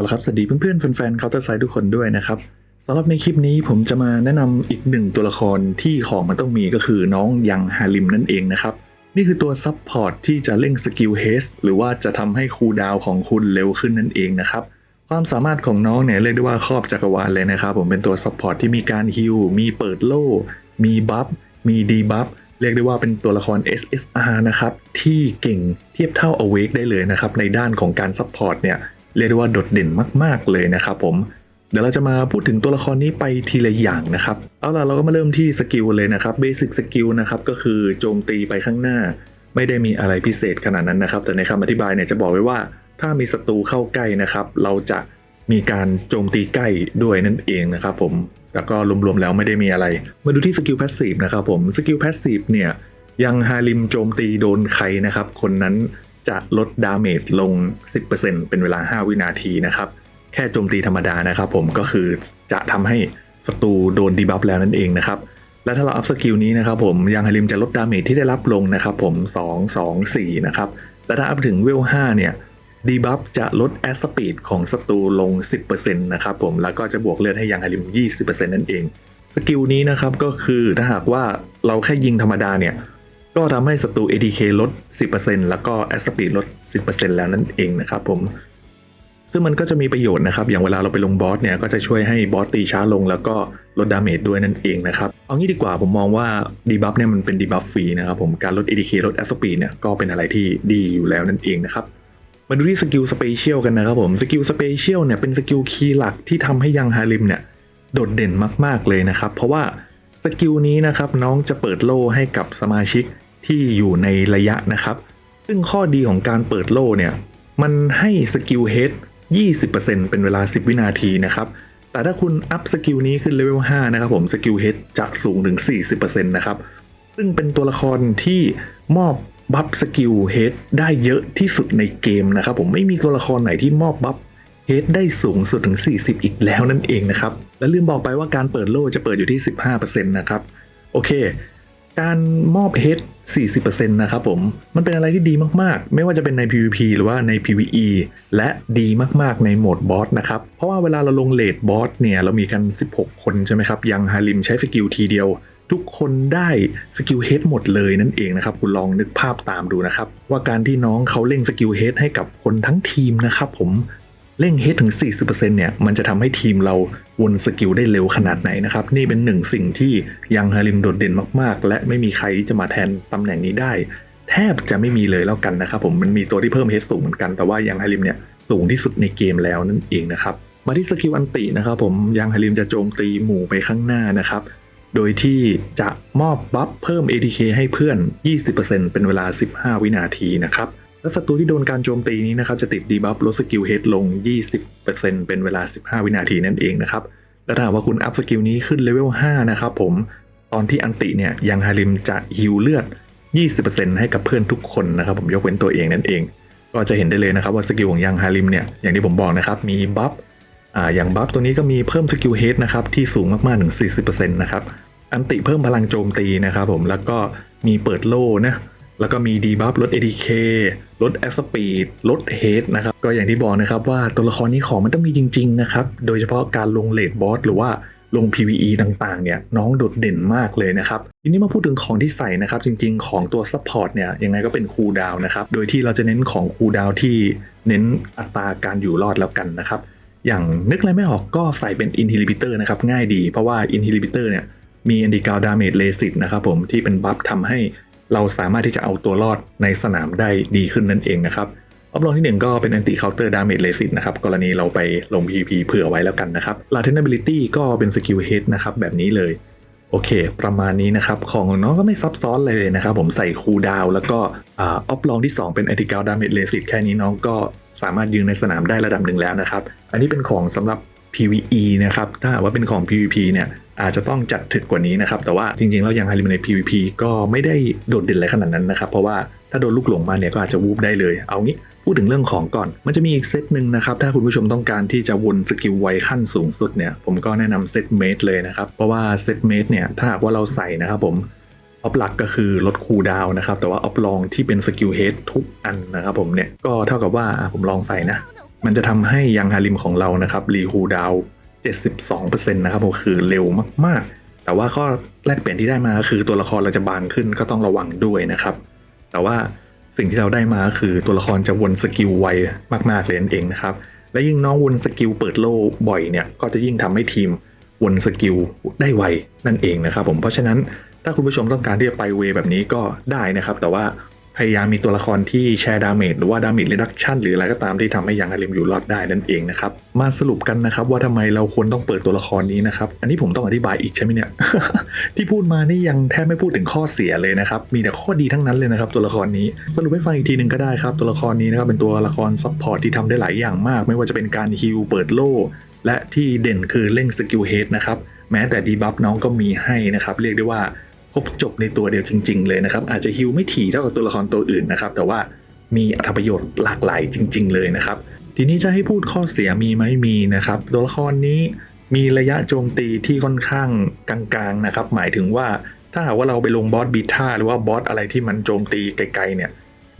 เอาละครับ สวัสดีเพื่อนๆแฟนๆ Counter Strike ทุกคนด้วยนะครับสำหรับในคลิปนี้ผมจะมาแนะนำอีกหนึ่งตัวละครที่ของมันต้องมีก็คือน้องยังฮาริมนั่นเองนะครับ นี่คือตัวซับพอร์ตที่จะเร่งสกิลเฮสหรือว่าจะทำให้คูดาวของคุณเร็วขึ้นนั่นเองนะครับ ความสามารถของน้องเนี่ยเรียกได้ว่าครอบจักรวาลเลยนะครับผมเป็นตัวซัพพอร์ตที่มีการฮิลมีเปิดโล่ มีบัฟ มีดีบัฟเรียกได้ว่าเป็นตัวละคร SSR นะครับที่เก่งเทียบเท่า Awake ได้เลยนะครับในด้านของการซัพพอร์ตเนี่ย เรียกได้ว่าโดดเด่นมาก ๆเลยนะครับผมเดี๋ยวเราจะมาพูดถึงตัวละครนี้ไปทีละอย่างนะครับ เอาล่ะเราก็มาเริ่มที่สกิลเลยนะครับเบสิกสกิลนะครับก็คือโจมตีไปข้างหน้า ไม่ได้มีอะไรพิเศษขนาดนั้นนะครับ แต่ในคำอธิบายเนี่ยจะบอกไว้ว่า ถ้ามีศัตรูเข้าใกล้นะครับ เราจะมีการโจมตีใกล้ด้วยนั่นเองนะครับผมแล้วก็รวมๆแล้วไม่ได้มีอะไร มาดูที่สกิลแพสซีฟนะครับผมสกิลแพสซีฟเนี่ยยังฮาริมโจมตีโดนใครนะครับ คนนั้น จะลดดาเมจลง 10%เป็นเวลา 5 วินาทีนะครับ แค่โจมตีธรรมดานะครับผมก็คือจะทำให้ศัตรูโดนดีบัฟแล้วนั่นเองนะครับ และถ้าเราอัพสกิลนี้นะครับผมยังไฮริมจะลดดาเมจที่ได้รับลงนะครับผม 2 2 4 นะครับ และถ้าอัพถึงเวล 5 เนี่ยดีบัฟจะลดแอสปีดของศัตรูลง 10%นะครับผมแล้วก็จะบวกเลือดให้ยังไฮริม 20%นั่นเองสกิลนี้นะครับก็คือถ้าหากว่าเราแค่ยิงธรรมดาเนี่ย ก็ทำให้ศัตรู ADK ลด 10%แล้วก็แอสปีดลด 10%แล้วนั่นเองนะครับผม ซึ่งมันก็จะมีประโยชน์นะครับ อย่างเวลาเราไปลงบอสเนี่ย ก็จะช่วยให้บอสตีช้าลงแล้วก็ลดดาเมจด้วยนั่นเองนะครับ เอางี้ดีกว่าผมมองว่าดีบัฟเนี่ยมันเป็นดีบัฟฟรีนะครับผม การลด ADK ลด a s p เนี่ยก็เป็นอะไรที่ดีอยู่แล้วนั่นเองนะครับมาดูที่สกิลสเปเชียลกันนะครับผม สกิลสเปเชียลเนี่ยเป็นสกิลคีย์หลักที่ทำให้ยังฮาริมเนี่ยโดดเด่นมาก ๆ เลยนะครับ เพราะว่าสกิลนี้นะครับน้องจะเปิดโล่ให้กับสมาชิก ที่อยู่ในระยะนะครับ ซึ่งข้อดีของการเปิดโล่เนี่ย มันให้สกิลเฮด20%เป็นเวลา 10 วินาทีนะครับ แต่ถ้าคุณอัพสกิลนี้ขึ้นเลเวล5นะครับผมสกิลเฮดจะสูงถึง 40%นะครับ ซึ่งเป็นตัวละครที่มอบบัฟสกิลเฮดได้เยอะที่สุดในเกมนะครับ ผมไม่มีตัวละครไหนที่มอบบัฟเฮดได้สูงสุดถึง 40 อีกแล้วนั่นเองนะครับ และลืมบอกไปว่าการเปิดโล่จะเปิดอยู่ที่ 15%นะครับ โอเค การมอบเฮด40%นะครับผม มันเป็นอะไรที่ดีมากๆ ไม่ว่าจะเป็นใน PVP หรือว่าใน PVE และดีมากๆ ในโหมดบอสนะครับ เพราะว่าเวลาเราลงเลดบอสเนี่ย เรามีกัน 16 คนใช่ไหมครับ ยังฮาริมใช้สกิลทีเดียว ทุกคนได้สกิลเฮดหมดเลยนั่นเองนะครับ คุณลองนึกภาพตามดูนะครับ ว่าการที่น้องเขาเล่งสกิลเฮดให้กับคนทั้งทีมนะครับผม เร่งเฮดถึง 40%เนี่ยมันจะทำให้ทีมเราวนสกิลได้เร็วขนาดไหนนะครับ นี่เป็นหนึ่งสิ่งที่ยังฮาริมโดดเด่นมากๆ และไม่มีใครที่จะมาแทนตำแหน่งนี้ได้ แทบจะไม่มีเลยแล้วกันนะครับผมมันมีตัวที่เพิ่มเฮดสูงเหมือนกันแต่ว่ายังฮาริมเนี่ยสูงที่สุดในเกมแล้วนั่นเองนะครับมาที่สกิลอันตินะครับผมยังฮาริมจะโจมตีหมู่ไปข้างหน้านะครับโดยที่จะมอบบัฟเพิ่ม ATK ให้เพื่อน 20%เป็นเวลา 15 วินาทีนะครับ และศัตรูที่โดนการโจมตีนี้นะครับจะติดดีบัฟลดสกิลเฮดลง 20%เป็นเวลา 15 วินาทีนั่นเองนะครับ และถ้าหากว่าคุณอัพสกิลนี้ขึ้นเลเวล 5 นะครับผม ตอนที่อันติเนี่ยยังฮาริมจะฮิวเลือด 20%ให้กับเพื่อนทุกคนนะครับผมยกเว้นตัวเองนั่นเอง ก็จะเห็นได้เลยนะครับว่าสกิลของยังฮาริมเนี่ยอย่างที่ผมบอกนะครับมีบัฟอ่าอย่างบัฟตัวนี้ก็มีเพิ่มสกิลเฮดนะครับที่สูงมากๆถึง40%นะครับ อันติเพิ่มพลังโจมตีนะครับผมแล้วก็มีเปิดโล่นะ แล้วก็มีดีบัฟลด ADK ลด a s p eed ลด Head นะครับ ก็อย่างที่บอกนะครับว่าตัวละครนี้ของมันต้องมีจริง ๆ นะครับ โดยเฉพาะการลงเลดบอสหรือว่าลง PVE ต่างๆ เนี่ยน้องโดดเด่นมากเลยนะครับ ทีนี้มาพูดถึงของที่ใส่นะครับ จริง ๆ ของตัว Support เนี่ยยังไงก็เป็นคูลดาวนะครับ โดยที่เราจะเน้นของคูลดาวที่เน้นอัตราการอยู่รอดแล้วกันนะครับ อย่างนึกอะไรไม่ออกก็ใส่เป็น Inhibitor นะครับง่ายดีเพราะว่า Inhibitor เตอร์เนี่ยมี a n t i c a l Damage r e s i s นะครับผมที่เป็นบัฟทำให้ เราสามารถที่จะเอาตัวรอดในสนามได้ดีขึ้นนั่นเองนะครับออฟลองที่ 1 ก็เป็น anti counter damage resist นะครับ กรณีเราไปลง PVP เผื่อไว้แล้วกันนะครับ latenability ก็เป็น skill head นะครับ แบบนี้เลย โอเค ประมาณนี้นะครับ ของน้องก็ไม่ซับซ้อนเลยนะครับ ผมใส่คูดาวแล้วก็ออฟลองที่ 2 เป็น anti counter damage resist แค่นี้น้องก็สามารถยืนในสนามได้ระดับหนึ่งแล้วนะครับ อันนี้เป็นของสำหรับ PVE นะครับ ถ้าว่าเป็นของ PVP เนี่ย อาจจะต้องจัดถึกกว่านี้นะครับ แต่ว่าจริงๆแล้วยังฮาริมใน PVP ก็ไม่ได้โดดเด่นอะไรขนาดนั้นนะครับ เพราะว่าถ้าโดนลูกหลงมาเนี่ยก็อาจจะวูบได้เลย เอางี้พูดถึงเรื่องของก่อน มันจะมีอีกเซตหนึ่งนะครับ ถ้าคุณผู้ชมต้องการที่จะวนสกิลไวขั้นสูงสุดเนี่ย ผมก็แนะนำเซตเมดเลยนะครับ เพราะว่าเซตเมดเนี่ย ถ้าหากว่าเราใส่นะครับผมออฟหลักก็คือลดคูดาวนะครับ แต่ว่าออฟลองที่เป็นสกิลเฮดทุกอันนะครับผมเนี่ย ก็เท่ากับว่าผมลองใส่นะ มันจะทำให้ยังฮาริมของเรานะครับรีฮูดาว 72%นะครับผมคือเร็วมากๆ แต่ว่าข้อแลกเปลี่ยนที่ได้มาคือตัวละครเราจะบางขึ้นก็ต้องระวังด้วยนะครับ แต่ว่าสิ่งที่เราได้มาคือตัวละครจะวนสกิลไวมากๆเลยนั่นเองนะครับ และยิ่งน้องวนสกิลเปิดโล่บ่อยเนี่ยก็จะยิ่งทำให้ทีมวนสกิลได้ไวนั่นเองนะครับผมเพราะฉะนั้นถ้าคุณผู้ชมต้องการที่จะไปเวแบบนี้ก็ได้นะครับ แต่ว่า พยายามมีตัวละครที่แชร์ดาเมจหรือว่าดาเมจรีดักชันหรืออะไรก็ตามที่ทำให้ยังอาริมอยู่รอดได้นั่นเองนะครับมาสรุปกันนะครับว่าทำไมเราควรต้องเปิดตัวละครนี้นะครับอันนี้ผมต้องอธิบายอีกใช่ไหมเนี่ยที่พูดมานี่ยังแทบไม่พูดถึงข้อเสียเลยนะครับมีแต่ข้อดีทั้งนั้นเลยนะครับตัวละครนี้สรุปให้ฟังอีกทีหนึ่งก็ได้ครับตัวละครนี้นะครับเป็นตัวละครซัพพอร์ตที่ทำได้หลายอย่างมาก ไม่ว่าจะเป็นการฮิลเปิดโล่และที่เด่นคือเร่งสกิลเฮดนะครับแม้แต่ดีบัฟน้องก็มีให้นะครับเรียกได้ว่า ครบจบในตัวเดียวจริง ๆ เลยนะครับ อาจจะฮิลไม่ถี่เท่ากับตัวละครตัวอื่นนะครับ แต่ว่ามีอัธประโยชน์หลากหลายจริง ๆ เลยนะครับ ทีนี้จะให้พูดข้อเสียมีไหมมีนะครับ ตัวละครนี้มีระยะโจมตีที่ค่อนข้างกลางๆนะครับ หมายถึงว่าถ้าหากว่าเราไปลงบอสบีท่าหรือว่าบอสอะไรที่มันโจมตีไกลๆเนี่ย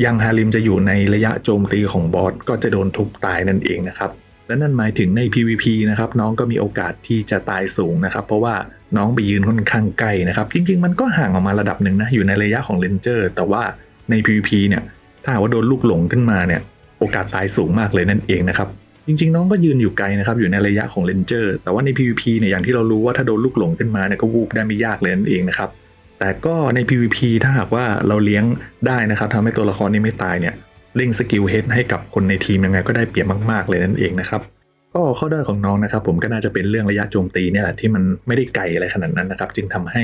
ยังฮาริมจะอยู่ในระยะโจมตีของบอสก็จะโดนทุบตายนั่นเองนะครับ และนั่นหมายถึงใน PVP นะครับน้องก็มีโอกาสที่จะตายสูงนะครับ เพราะว่าน้องไปยืนค่อนข้างใกล้นะครับ จริง ๆ มันก็ห่างออกมาระดับหนึ่งนะอยู่ในระยะของเลนเจอร์แต่ว่าใน PVP เนี่ยถ้าหากว่าโดนลูกหลงขึ้นมาเนี่ยโอกาสตายสูงมากเลยนั่นเองนะครับจริง ๆ น้องก็ยืนอยู่ไกลนะครับอยู่ในระยะของเลนเจอร์แต่ว่าใน PVP เนี่ยอย่างที่เรารู้ว่าถ้าโดนลูกหลงขึ้นมาเนี่ยก็วูบได้ไม่ยากเลยนั่นเองนะครับแต่ก็ใน PVP ถ้าหากว่าเราเลี้ยงได้นะครับทำให้ตัวละครนี้ไม่ตายเนี่ย เร่งสกิลเฮดให้กับคนในทีมยังไงก็ได้เปรียบมากๆเลยนั่นเองนะครับก็ข้อด้อยของน้องนะครับ ผมก็น่าจะเป็นเรื่องระยะโจมตีเนี่ยแหละที่มันไม่ได้ไกลอะไรขนาดนั้นนะครับ จึงทำให้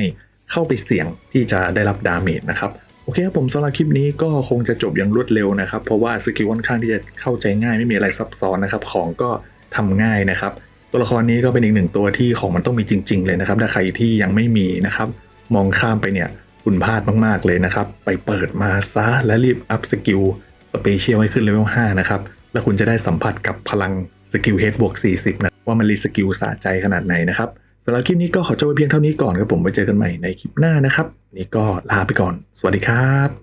เข้าไปเสี่ยงที่จะได้รับดาเมจนะครับโอเคครับผมสำหรับคลิปนี้ก็คงจะจบอย่างรวดเร็วนะครับ เพราะว่าสกิลค่อนข้างที่จะเข้าใจง่ายไม่มีอะไรซับซ้อนนะครับ ของก็ทำง่ายนะครับ ตัวละครนี้ก็เป็นอีกหนึ่งตัวที่ของมันต้องมีจริง ๆ เลยนะครับ ถ้าใครที่ยังไม่มีนะครับ มองข้ามไปเนี่ยคุณพลาดมากๆเลยนะครับ ไปเปิดมาซะและรีบอัพสกิล สเปเชียลให้ขึ้นเลเวล5นะครับ แล้วคุณจะได้สัมผัสกับพลังสกิลเฮดบวก40 นะ ว่ามันรีสกิลสะใจขนาดไหนนะครับสำหรับคลิปนี้ก็ขอจบไว้เพียงเท่านี้ก่อนครับผมไว้เจอกันใหม่ในคลิปหน้านะครับนี่ก็ลาไปก่อน สวัสดีครับ